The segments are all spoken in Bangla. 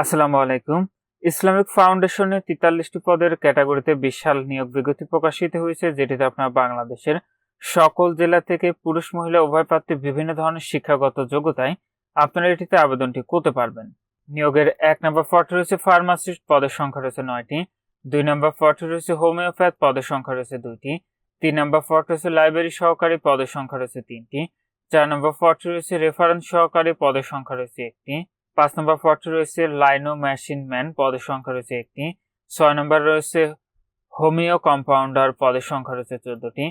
আসসালামু আলাইকুম। ইসলামিক ফাউন্ডেশনে তেতাল্লিশটি পদের ক্যাটাগরিতে বিশাল নিয়োগ বিজ্ঞপ্তি প্রকাশিত হয়েছে, যেটিতে আপনার বাংলাদেশের সকল জেলা থেকে পুরুষ, মহিলা, উভয় প্রার্থী বিভিন্ন ধরনের শিক্ষাগত যোগ্যতায় আপনারা এটিতে আবেদনটি করতে পারবেন। নিয়োগের এক নম্বর ফটো রয়েছে ফার্মাসিস্ট পদের সংখ্যা রয়েছে নয়টি। দুই নম্বর ফটো রয়েছে হোমিওপ্যাথ পদের সংখ্যা রয়েছে দুইটি। তিন নম্বর ফটো রয়েছে লাইব্রেরি সহকারী, পদের সংখ্যা রয়েছে তিনটি। চার নম্বর ফটো রয়েছে রেফারেন্স সহকারী, পদের সংখ্যা রয়েছে একটি। পাঁচ নম্বর পদটি রয়েছে লাইনো মেশিন ম্যান, পদের সংখ্যা রয়েছে একটি। ছয় নম্বর রয়েছে হোমিও কম্পাউন্ডার, পদের সংখ্যা রয়েছে চোদ্দটি।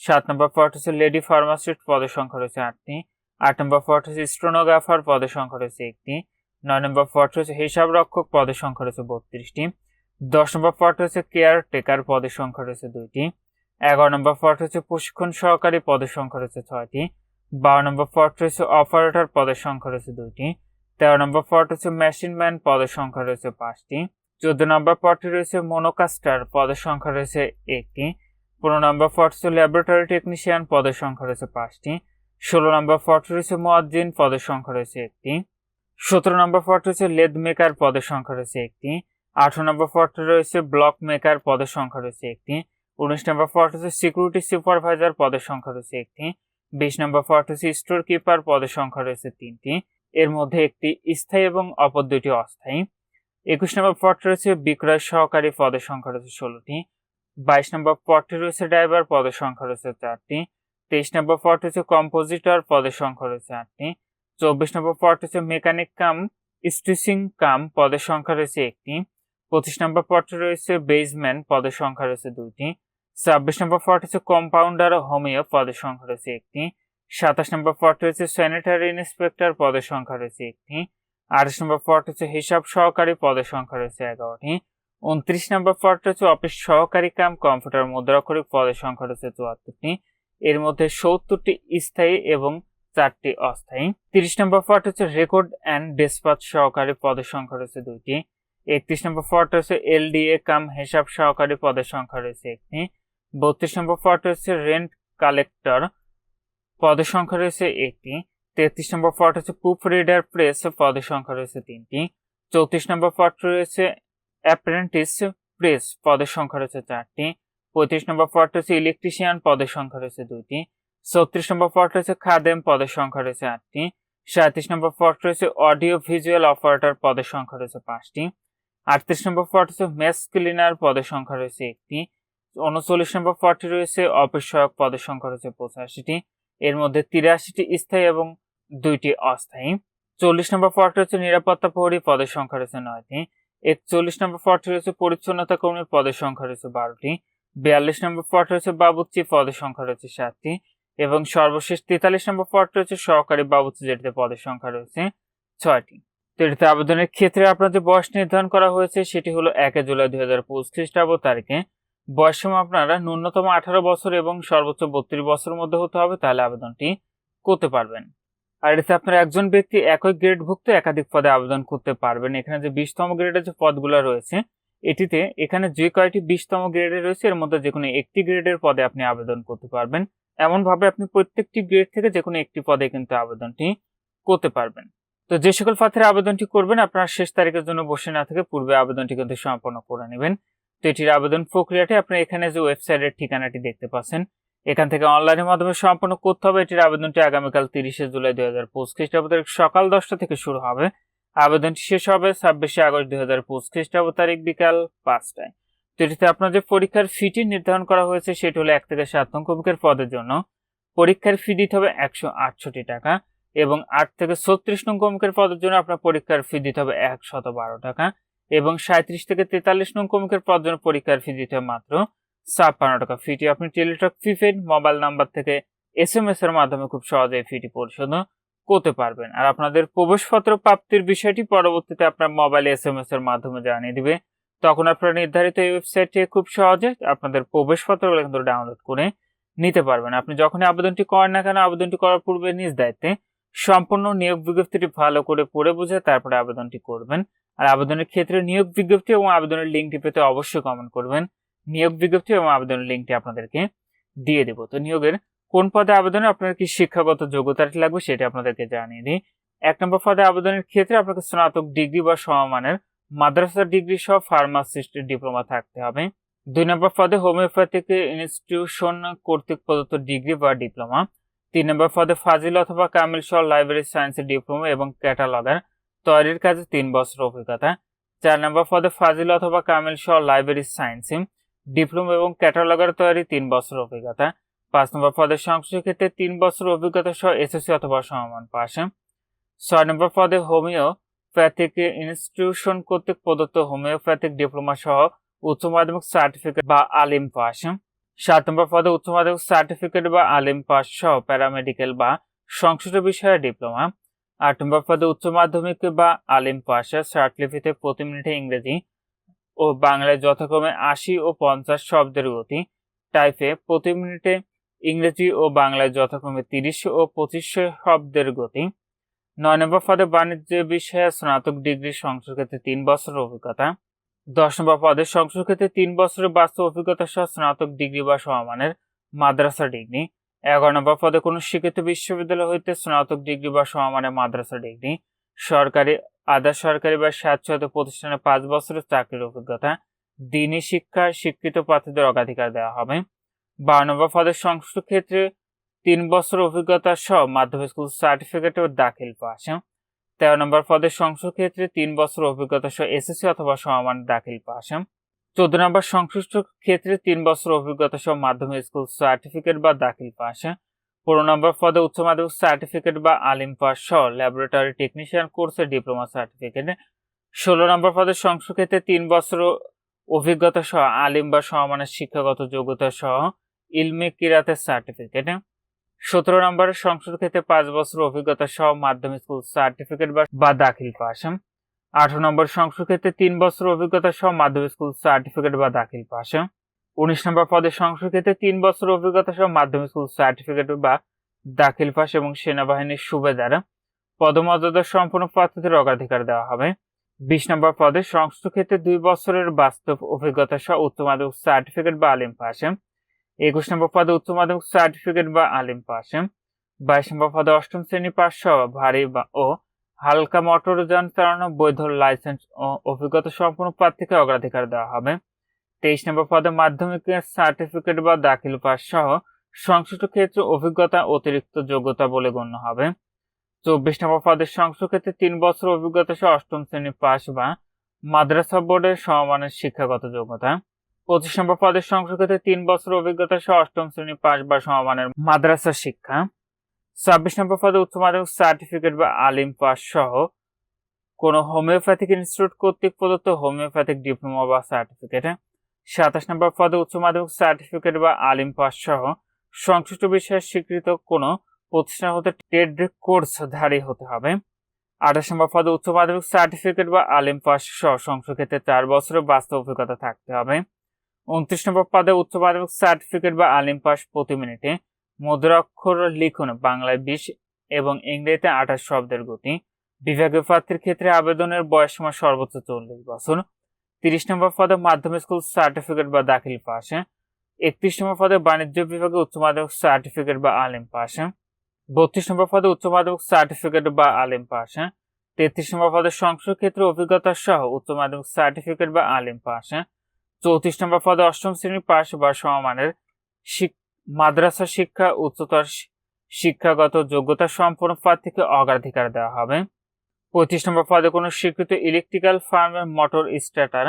সাত নম্বর পদ হচ্ছে লেডি ফার্মাসিস্ট, পদের সংখ্যা রয়েছে আটটি। আট নম্বর পদ হচ্ছে স্টোনোগ্রাফার পদের সংখ্যা রয়েছে একটি। নয় নম্বর পদ হচ্ছে হিসাব রক্ষক পদের সংখ্যা রয়েছে বত্রিশটি। দশ নম্বর পদ হচ্ছে কেয়ার টেকার পদের সংখ্যা রয়েছে দুইটি। এগারো নম্বর পদ হচ্ছে প্রশিক্ষণ সহকারী, পদের সংখ্যা রয়েছে ছয়টি। বারো নম্বর পদ রয়েছে অপারেটর, পদের সংখ্যা রয়েছে দুইটি। তেরো নম্বর পদ হচ্ছে মেশিন ম্যান পদের সংখ্যা রয়েছে পাঁচটি। চোদ্দ নম্বর পদটি রয়েছে মনোকাস্টার পদের সংখ্যা রয়েছে একটি। পনেরো নম্বর পদ হচ্ছে ল্যাবরেটরি টেকনিশিয়ান পদের সংখ্যা রয়েছে পাঁচটি। ষোলো নম্বর পদ রয়েছে মোয়াজ্জিন পদের সংখ্যা রয়েছে একটি। সতেরো নম্বর পদ রয়েছে লেদ মেকার পদের সংখ্যা রয়েছে একটি। আঠারো নম্বর পদটি রয়েছে ব্লক মেকার পদের সংখ্যা রয়েছে একটি। উনিশ নম্বর পদ হচ্ছে সিকিউরিটি সুপারভাইজার পদের সংখ্যা রয়েছে একটি। বিশ নম্বর পদ হচ্ছে স্টোর কিপার পদের সংখ্যা রয়েছে তিনটি। এর মধ্যে একটি স্থায়ী এবং অপর দুটি অস্থায়ী। একুশ নম্বর পদটি রয়েছে বিক্রয় সহকারী পদের সংখ্যা রয়েছে ষোলোটি। বাইশ নম্বর পদটি রয়েছে ড্রাইভার পদের সংখ্যা রয়েছে চারটি। তেইশ নম্বর পদ হচ্ছে কম্পোজিটর পদের সংখ্যা রয়েছে আটটি। চব্বিশ নম্বর পদ হচ্ছে মেকানিক কাম স্টিচিং কাম পদের সংখ্যা রয়েছে একটি। পঁচিশ নম্বর পদটি রয়েছে বেজম্যান পদের সংখ্যা রয়েছে দুইটি। ছাব্বিশ নম্বর পদ হচ্ছে কম্পাউন্ডার ও হোমিও পদের সংখ্যা রয়েছে একটি। সাতাশ নম্বর পদ রয়েছে স্যানিটারি ইন্সপেক্টর পদের সংখ্যা রয়েছে একটি। আঠাশ নম্বর পদ হচ্ছে হিসাব সহকারী পদের সংখ্যা রয়েছে এগারোটি। উনত্রিশ নম্বর পদ রয়েছে অফিস সহকারী কাম কম্পিউটার মুদ্রাক্ষরিক পদের সংখ্যা রয়েছে চুয়াত্তরটি। এর মধ্যে সত্তরটি স্থায়ী এবং চারটি অস্থায়ী। তিরিশ নম্বর পদ হচ্ছে রেকর্ড অ্যান্ড ডেসপাচ সহকারী পদের সংখ্যা রয়েছে দুইটি। একত্রিশ নম্বর পদ রয়েছে এলডিএ কাম, হিসাব সহকারী পদের সংখ্যা রয়েছে একটি। বত্রিশ নম্বর পদ রয়েছে রেন্ট কালেক্টর পদের সংখ্যা রয়েছে একটি। তেত্রিশ নম্বর পদ হচ্ছে প্রুফ রিডার প্রেস পদের সংখ্যা রয়েছে তিনটি। চৌত্রিশ নম্বর পদ রয়েছে অ্যাপ্রেন্টিস প্রেস পদের সংখ্যা রয়েছে চারটি। পঁয়ত্রিশ নম্বর পদ রয়েছে ইলেকট্রিশিয়ান পদের সংখ্যা রয়েছে দুইটি। ছত্রিশ নম্বর পদ রয়েছে খাদেম পদের সংখ্যা রয়েছে আটটি। সাঁত্রিশ নম্বর পদ রয়েছে অডিও ভিজুয়াল অপারেটর পদের সংখ্যা রয়েছে পাঁচটি। আটত্রিশ নম্বর পদ হচ্ছে মেস ক্লিনার পদের সংখ্যা রয়েছে একটি। উনচল্লিশ নম্বর পদটি রয়েছে সহায়ক পদের সংখ্যা রয়েছে পঁচাশিটি। এর মধ্যে তিরাশিটি স্থায়ী এবং দুইটি অস্থায়ী। চল্লিশ নম্বর পদটি হচ্ছে নিরাপত্তা প্রহরী পদের সংখ্যা রয়েছে নয়টি। একচল্লিশ নম্বর পদটি রয়েছে পরিচ্ছন্নতা কর্মীর পদের সংখ্যা রয়েছে বারোটি। বিয়াল্লিশ নম্বর পদ রয়েছে বাবুচি পদের সংখ্যা রয়েছে সাতটি। এবং সর্বশেষ তেতাল্লিশ নম্বর পদ রয়েছে সহকারী বাবুচি যেটিতে পদের সংখ্যা রয়েছে ছয়টি। তো এটিতে আবেদনের ক্ষেত্রে আপনার যে বয়স নির্ধারণ করা হয়েছে, সেটি হলো একে জুলাই দুই হাজার পঁচিশ খ্রিস্টাব্দ তারিখে। বয়স সময় আপনারা ন্যূনতম আঠারো বছর এবং সর্বোচ্চ বত্রিশ বছরের মধ্যে হতে হবে, তাহলে আবেদনটি করতে পারবেন। আর এতে আপনার একজন ব্যক্তি একই গ্রেডভুক্ত একাধিক পদে আবেদন করতে পারবেন। এখানে যে বিশতম গ্রেডের যে পদগুলো রয়েছে, এটিতে এখানে যে কয়টি বিশতম গ্রেডে রয়েছে, এর মধ্যে যে কোনো একটি গ্রেডের পদে আপনি আবেদন করতে পারবেন। এমনভাবে আপনি প্রত্যেকটি গ্রেড থেকে যে কোনো একটি পদে কিন্তু আবেদনটি করতে পারবেন। তো যে সকল পাত্রে আবেদনটি করবেন, আপনার শেষ তারিখের জন্য বসে না থেকে পূর্বে আবেদনটি কিন্তু সম্পন্ন করে নেবেন। তো এটির আবেদন প্রক্রিয়াটি আপনি এখানে যে ওয়েবসাইটের ঠিকানাটি দেখতে পাচ্ছেন, এখান থেকে অনলাইনের মাধ্যমে সম্পন্ন করতে হবে। এটির আবেদনটি আগামীকাল তিরিশে জুলাই দুই হাজার পঁচিশ খ্রিস্টাব্দ তারিখ সকাল দশটা থেকে শুরু হবে। আবেদনটি শেষ হবে ছাব্বিশে আগস্ট দুই হাজার পঁচিশ খ্রিস্টাব্দ তারিখ বিকাল পাঁচটায়। তো এটিতে আপনার যে পরীক্ষার ফিটি নির্ধারণ করা হয়েছে, সেটি হলো এক থেকে সাত নং কবিকের পদের জন্য। পরীক্ষার ফি দিতে হবে একশো আটষট্টি টাকা এবং আট থেকে ছত্রিশ নং কমিকের পদের জন্য আপনার পরীক্ষার ফি দিতে হবে একশত বারো টাকা। এবং সাঁত্রিশ থেকে তেতাল্লিশ নং কমিকের জন্য পরীক্ষার ফি দিতে মাত্র ছাপ্পান্ন টাকা। ফিটি আপনি টেলিটক প্রিপেড মোবাইল নাম্বার থেকে এস এম এস এর মাধ্যমে খুব সহজে ফিটি পরিশোধ করতে পারবেন। আর আপনাদের প্রবেশপত্র প্রাপ্তির বিষয়টি পরবর্তীতে আপনার মোবাইলে এস এম এস এর মাধ্যমে জানিয়ে দিবে। তখন আপনারা নির্ধারিত এই ওয়েবসাইটে খুব সহজে আপনাদের প্রবেশপত্রগুলো কিন্তু ডাউনলোড করে নিতে পারবেন। আপনি যখনই আবেদনটি করেন না কেন, আবেদনটি করার পূর্বে নিজ দায়িত্বে সম্পূর্ণ নিয়োগ বিজ্ঞপ্তিটি ভালো করে পড়ে বুঝে তারপরে আবেদনটি করবেন। আর আবেদনের ক্ষেত্রে নিয়োগ বিজ্ঞপ্তি এবং আবেদনের লিঙ্কটি পেতে অবশ্যই কমেন্ট করবেন। নিয়োগ বিজ্ঞপ্তি এবং আবেদনের লিঙ্কটি আপনাদেরকে দিয়ে দেব। তো নিয়োগের কোন পদে আবেদনে আপনার কি শিক্ষাগত যোগ্যতাটি লাগবে সেটা আপনাদেরকে জানিয়ে দিই। এক নম্বর পদে আবেদনের ক্ষেত্রে আপনাকে স্নাতক ডিগ্রি বা সমমানের মাদ্রাসা ডিগ্রি সহ ফার্মাসিস্ট ডিপ্লোমা থাকতে হবে। দুই নম্বর পদে হোমিওপ্যাথিক ইনস্টিটিউশন কর্তৃক প্রদত্ত ডিগ্রি বা ডিপ্লোমা তিন নম্বর পদে ফাজিল অথবা কামিল সহ লাইব্রেরি সায়েন্সের ডিপ্লোমা এবং ক্যাটালগার তৈরির কাজে তিন বছর অভিজ্ঞতা। চার নম্বর পদে ফাজিল অথবা কামিল সহ লাইব্রেরি সায়েন্সে ডিপ্লোমা এবং ক্যাটালগার তৈরি তিন বছর অভিজ্ঞতা। পাঁচ নম্বর পদে সংশ্লিষ্ট ক্ষেত্রে তিন বছর অভিজ্ঞতা সহ এসএসসি অথবা সমমান পাশে। ছয় নম্বর পদে হোমিওপ্যাথিক ইনস্টিটিউশন কর্তৃক প্রদত্ত হোমিওপ্যাথিক ডিপ্লোমা সহ উচ্চ মাধ্যমিক সার্টিফিকেট বা আলিম পাস সাত নম্বর পদে উচ্চ মাধ্যমিক সার্টিফিকেট বা আলিম পাস সহ প্যারামেডিক্যাল বা সংশ্লিষ্ট বিষয়ে ডিপ্লোমা আট নম্বর পদে উচ্চ মাধ্যমিক বা আলিম পাস সার্টিফিকেটে প্রতি মিনিটে ইংরেজি ও বাংলায় যথাক্রমে আশি ও পঞ্চাশ শব্দের গতি। টাইপে প্রতি মিনিটে ইংরেজি ও বাংলায় যথাক্রমে তিরিশ ও পঁচিশ শব্দের গতি। নয় নম্বর পদে বাণিজ্য বিষয়ে স্নাতক ডিগ্রি সংসদ ক্ষেত্রে তিন বছরের অভিজ্ঞতা। দশ নম্বর পদে ক্ষেত্রে তিন বছরের বাস্তব অভিজ্ঞতা সহ স্নাতক ডিগ্রি বা সমমানের মাদ্রাসা ডিগ্রি। এগারো নম্বর পদে কোনো স্বীকৃত বিশ্ববিদ্যালয় হইতে স্নাতক ডিগ্রি বা সমমানের মাদ্রাসা ডিগ্রি, সরকারি, আধা সরকারি বা স্বাচ্ছন্দ্য প্রতিষ্ঠানে পাঁচ বছরের চাকরির অভিজ্ঞতা, দিনী শিক্ষার শিক্ষিত প্রার্থীদের অগ্রাধিকার দেওয়া হবে। বারো নম্বর পদের সংশ্লিষ্ট ক্ষেত্রে তিন বছর অভিজ্ঞতা সহ মাধ্যমিক স্কুল সার্টিফিকেট ও দাখিল পাস। তেরো নম্বর পদের সংশ্লিষ্ট ক্ষেত্রে তিন বছর অভিজ্ঞতা সহ এসএসসি অথবা সমমান দাখিল পাস। চোদ্দ নম্বর সংশ্লিষ্ট ক্ষেত্রে তিন বছর অভিজ্ঞতা সহ মাধ্যমিক স্কুল সার্টিফিকেট বা দাখিল পাস পনেরো নম্বর পদে উচ্চ মাধ্যমিক সার্টিফিকেট বা আলিম পাস সহ ল্যাবরেটরি টেকনিশিয়ান কোর্সের ডিপ্লোমা সার্টিফিকেট ষোলো নম্বর পদে সংশ্লিষ্ট ক্ষেত্রে তিন বছর অভিজ্ঞতা সহ আলিম বা সমমানের শিক্ষাগত যোগ্যতা সহ ইলমি কিরাতের সার্টিফিকেট সতেরো নম্বরের সংসদ ক্ষেত্রে পাঁচ বছর অভিজ্ঞতা সহ মাধ্যমিক স্কুল সার্টিফিকেট বা দাখিল পাস আঠারো নম্বর সংসদ ক্ষেত্রে তিন বছর অভিজ্ঞতা সহ মাধ্যমিক স্কুল সার্টিফিকেট বা দাখিল পাস উনিশ নম্বর পদে সংসদ ক্ষেত্রে তিন বছর অভিজ্ঞতা সহ মাধ্যমিক স্কুল সার্টিফিকেট বা দাখিল পাস এবং সেনাবাহিনীর সুবেদার। পদমর্যাদা সম্পূর্ণ প্রার্থীদের অগ্রাধিকার দেওয়া হবে। বিশ নম্বর পদে সংশ্লিষ্ট ক্ষেত্রে দুই বছরের বাস্তব অভিজ্ঞতা সহ উচ্চ মাধ্যমিক সার্টিফিকেট বা আলিম পাশে। একুশ নম্বর পদে উচ্চ মাধ্যমিক সার্টিফিকেট বা আলিম পাশে। বাইশ নম্বর পদে অষ্টম শ্রেণি পাস সহ ভারী বা ও হালকা মোটর যান চালানো, বৈধ লাইসেন্স ও অভিজ্ঞতা সম্পূর্ণ প্রার্থীকে অগ্রাধিকার দেওয়া হবে। তেইশ নম্বর পদে মাধ্যমিকের সার্টিফিকেট বা দাখিল পাস সহ সংশ্লিষ্ট ক্ষেত্রে অভিজ্ঞতা অতিরিক্ত যোগ্যতা বলে গণ্য হবে। চব্বিশ নম্বর পদের সংসদ ক্ষেত্রে তিন বছর অভিজ্ঞতা সহ অষ্টম শ্রেণি পাস বা মাদ্রাসা বোর্ডের সমমানের শিক্ষাগত যোগ্যতা। পঁচিশ নম্বর পদের সংসদ ক্ষেত্রে তিন বছর অভিজ্ঞতা সহ অষ্টম শ্রেণি পাস বা সমমানের মাদ্রাসা শিক্ষা। ছাব্বিশ নম্বর পদে উচ্চ মাধ্যমিক সার্টিফিকেট বা আলিম পাস সহ কোনো হোমিওপ্যাথিক ইনস্টিটিউট কর্তৃক প্রদত্ত হোমিওপ্যাথিক ডিপ্লোমা বা সার্টিফিকেট সাতাশ নম্বর পদে উচ্চ মাধ্যমিক সার্টিফিকেট বা আলিম পাস সহ সংশ্লিষ্ট বিষয়ে স্বীকৃত কোনো প্রতিষ্ঠান হতে টেড কোর্সধারী হতে হবে। আঠাশ নম্বর পদে উচ্চ মাধ্যমিক সার্টিফিকেট বা আলিম পাস সহ সংসদ ক্ষেত্রে চার বছরের বাস্তব অভিজ্ঞতা থাকতে হবে। উনত্রিশ নম্বর পদে উচ্চ মাধ্যমিক সার্টিফিকেট বা আলিম পাস প্রতি মিনিটে মুদ্রাক্ষর লিখন বাংলায় বিশ এবং ইংরেজিতে আঠাশ শব্দের গতি। বিভাগীয় প্রার্থীর ক্ষেত্রে আবেদনের বয়স সময় সর্বোচ্চ চল্লিশ বছর। তিরিশ নম্বর পদে মাধ্যমিক স্কুল সার্টিফিকেট বা দাখিল পাশে। একত্রিশ নম্বর পদে বাণিজ্য বিভাগে উচ্চ মাধ্যমিক সার্টিফিকেট বা আলিম পাশে। বত্রিশ নম্বর পদে উচ্চ মাধ্যমিক সার্টিফিকেট বা আলিম পাশে। তেত্রিশ নম্বর পদে সংসদ ক্ষেত্রে অভিজ্ঞতা সহ উচ্চ মাধ্যমিক সার্টিফিকেট বা আলিম পাশে। চৌত্রিশ নম্বর পদে অষ্টম শ্রেণির পাশ বা সমমানের মাদ্রাসা শিক্ষা, উচ্চতর শিক্ষাগত যোগ্যতা সম্পন্ন প্রার্থীকে অগ্রাধিকার দেওয়া হবে। পঁয়ত্রিশ নম্বর পদে কোনো স্বীকৃত ইলেকট্রিক্যাল ফার্মের মোটর স্টার্টার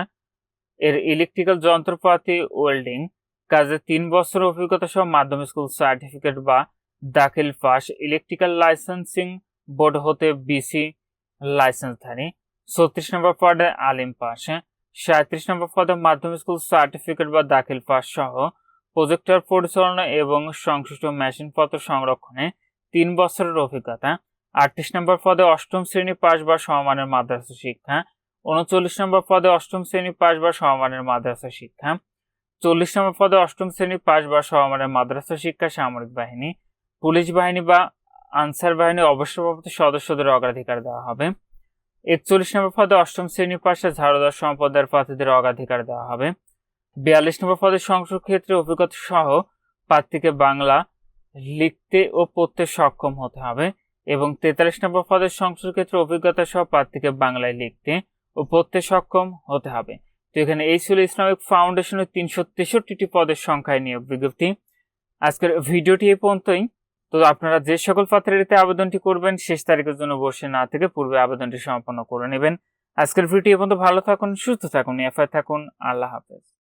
এর ইলেকট্রিক্যাল যন্ত্রপাতি ওয়েল্ডিং কাজে তিন বছর অভিজ্ঞতা সহ মাধ্যমিক স্কুল সার্টিফিকেট বা দাখিল পাস ইলেকট্রিক্যাল লাইসেন্সিং বোর্ড হতে বিসি লাইসেন্সধারী ছত্রিশ নম্বর পদে আলিম পাস সাঁত্রিশ নম্বর পদে মাধ্যমিক স্কুল সার্টিফিকেট বা দাখিল পাস সহ প্রজেক্টর পরিচালনা এবং সংশ্লিষ্ট মেশিনপত্র সংরক্ষণে তিন বছরের অভিজ্ঞতা, আটত্রিশ নম্বর পদে অষ্টম শ্রেণি পাশ বা সমমানের মাদ্রাসা শিক্ষা, উনচল্লিশ নম্বর পদে অষ্টম শ্রেণি পাশ বা সমমানের মাদ্রাসা শিক্ষা, চল্লিশ নম্বর পদে অষ্টম শ্রেণি পাশ বা সমমানের মাদ্রাসা শিক্ষা সামরিক বাহিনী, পুলিশ বাহিনী বা আনসার বাহিনীর অবসরপ্রাপ্ত সদস্যদের অগ্রাধিকার দেওয়া হবে, একচল্লিশ নম্বর পদে অষ্টম শ্রেণি পাশে ঝাড়ুদার সম্প্রদায়ের প্রার্থীদের অগ্রাধিকার দেওয়া হবে বিয়াল্লিশ নম্বর পদের সংসদ ক্ষেত্রে অভিজ্ঞতা সহ প্রার্থীকে বাংলা লিখতে ও পড়তে সক্ষম হতে হবে এবং তেতাল্লিশ নম্বর পদের সংসদ ক্ষেত্রে অভিজ্ঞতা সহ প্রার্থীকে বাংলায় লিখতে ও পড়তে সক্ষম হতে হবে। তো এখানে এই ছিল ইসলামিক ফাউন্ডেশনের তিনশো তেষট্টিটি পদের সংখ্যায় নিয়োগ বিজ্ঞপ্তি। আজকের ভিডিওটি এই পর্যন্তই। তো আপনারা যে সকল প্রার্থীরা আবেদনটি করবেন, শেষ তারিখের জন্য বসে না থেকে পূর্বে আবেদনটি সম্পন্ন করে নেবেন। আজকের ভিডিও পর্যন্ত। ভালো থাকুন, সুস্থ থাকুন এফআই থাকুন। আল্লাহ হাফেজ।